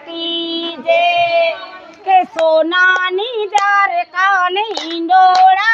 કી જે કે સોનાની જાર કાને ઈંડોળા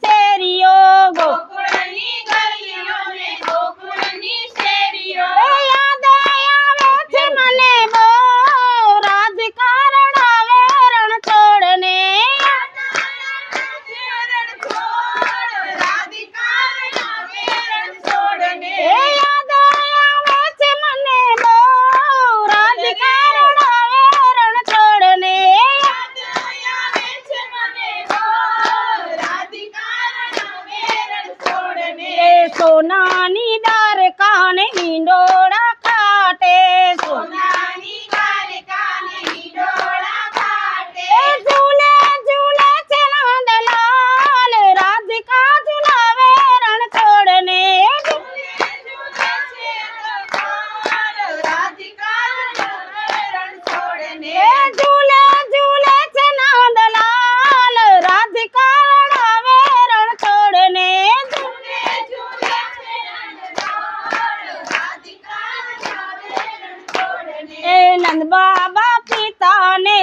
સોનાની ડાર કાને મીંડો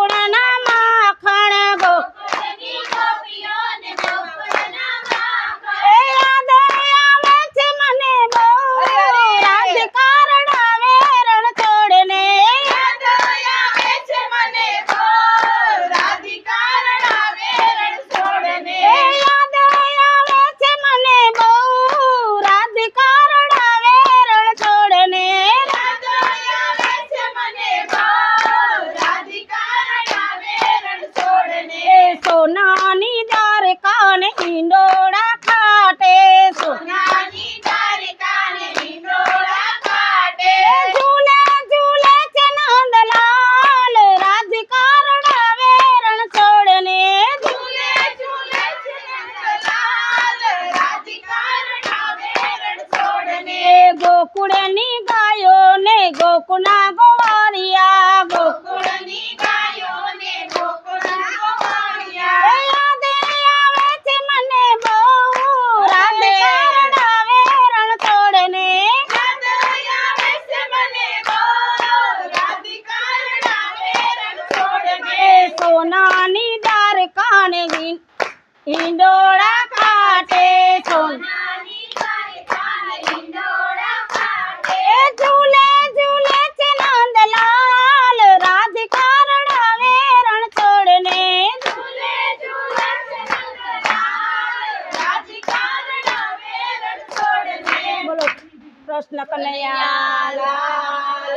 পোড়ানো ગોકુળના ગોવાળિયા ગોકુળની ગાયોને ગોકુળના ગોવાળિયા. રાધે આવે છે મને બહુ. રાધે આવે રણ છોડને રાધે આવે છે મને બહુ. રાધિકા આવે રણ છોડને સોનાની દાર કાને ઈંડોળ કૃષ્ણ કનૈયા